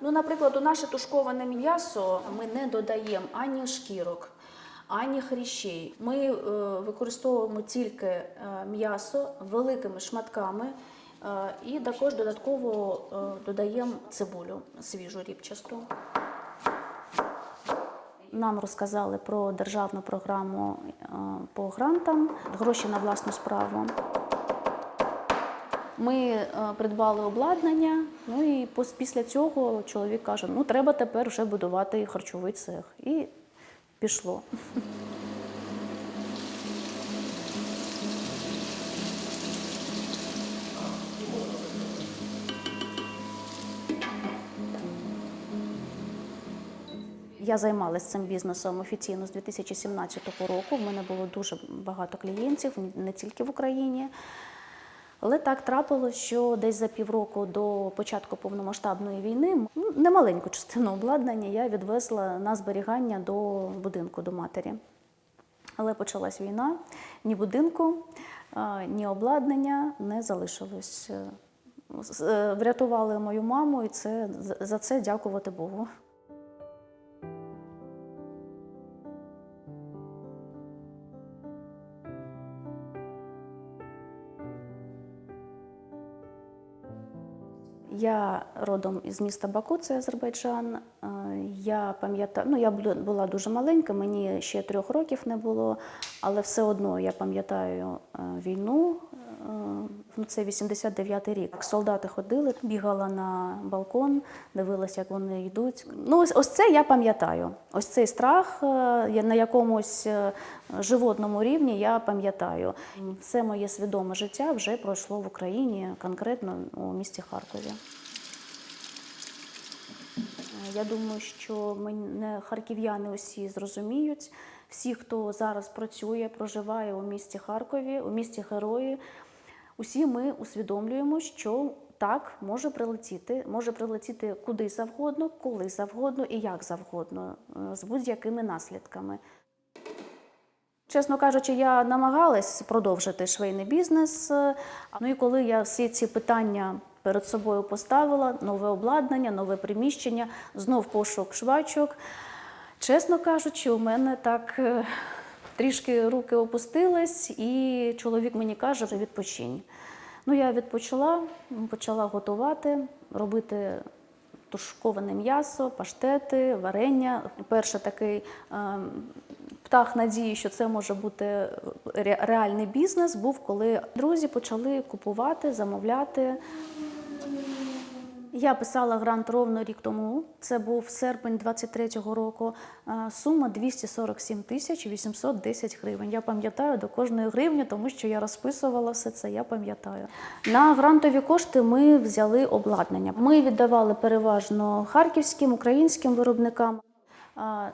Ну, наприклад, у наше тушковане м'ясо ми не додаємо ані шкірок, ані хрящей. Ми е, використовуємо тільки е, м'ясо великими шматками е, і також додатково е, додаємо цибулю свіжу ріпчасту. Нам розказали про державну програму е, по грантам, гроші на власну справу. Ми е, придбали обладнання, ну і після цього чоловік каже: ну треба тепер вже будувати харчовий цех. І пішло. Я займалася цим бізнесом офіційно з 2017 року. В мене було дуже багато клієнтів, не тільки в Україні. Але так трапилось, що десь за півроку до початку повномасштабної війни ну, немаленьку частину обладнання я відвезла на зберігання до будинку до матері. Але почалась війна, ні будинку, ні обладнання не залишилось. Е, Врятували мою маму, і це за це дякувати Богу. Я родом із міста Баку, це Азербайджан. Я пам'ятаю, ну я була- дуже маленька, мені ще трьох років не було, але все одно я пам'ятаю е, війну. е, Ну, це 89-й рік. Солдати ходили, бігала на балкон, дивилася, як вони йдуть. Ну, ось, ось це я пам'ятаю. Ось цей страх е, на якомусь животному рівні я пам'ятаю. Все моє свідоме життя вже пройшло в Україні, конкретно у місті Харкові. Я думаю, що мене харків'яни усі зрозуміють. Всі, хто зараз працює, проживає у місті Харкові, у місті Герої, усі ми усвідомлюємо, що так може прилетіти, може прилетіти куди завгодно, коли завгодно і як завгодно, е, з будь-якими наслідками. Чесно кажучи, я намагалась продовжити швейний бізнес. е, Ну і коли я всі ці питання перед собою поставила, нове обладнання, нове приміщення, знов пошук швачок. Чесно кажучи, у мене так е, трішки руки опустились, і чоловік мені каже, вже відпочинь. Ну, я відпочила, почала готувати, робити тушковане м'ясо, паштети, варення. Перший такий ем, птах надії, що це може бути ре- реальний бізнес, був, коли друзі почали купувати, замовляти. Я писала грант ровно рік тому. Це був серпень 23-го року. Е, Сума 247 тисяч 810 гривень. Я пам'ятаю до кожної гривні, тому що я розписувала все це. Я пам'ятаю. На грантові кошти ми взяли обладнання. Ми віддавали переважно харківським, українським виробникам.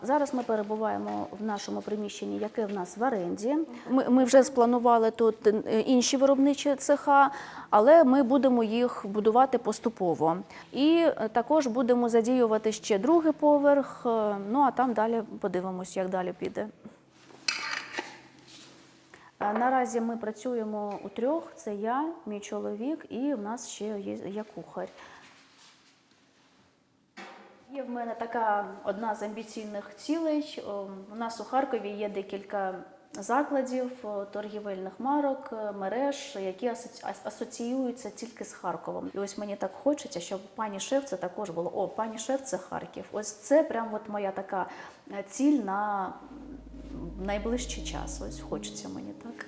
Зараз ми перебуваємо в нашому приміщенні, яке в нас в оренді. Ми, ми вже спланували тут е, інші виробничі цеха, але ми будемо їх будувати поступово. І е, також будемо задіювати ще другий поверх. е, Ну а там далі подивимось, як далі піде. Наразі ми працюємо у трьох: це я, мій чоловік, і в нас ще є кухар. В мене така одна з амбіційних цілей. У нас у Харкові є декілька закладів, торгівельних марок, е, мереж, які асоці- асоціюються тільки з Харковом. І ось мені так хочеться, щоб пані шеф це також було. О, пані шеф це Харків. Ось це прям от моя така е, ціль на найближчий час. Ось хочеться мені так.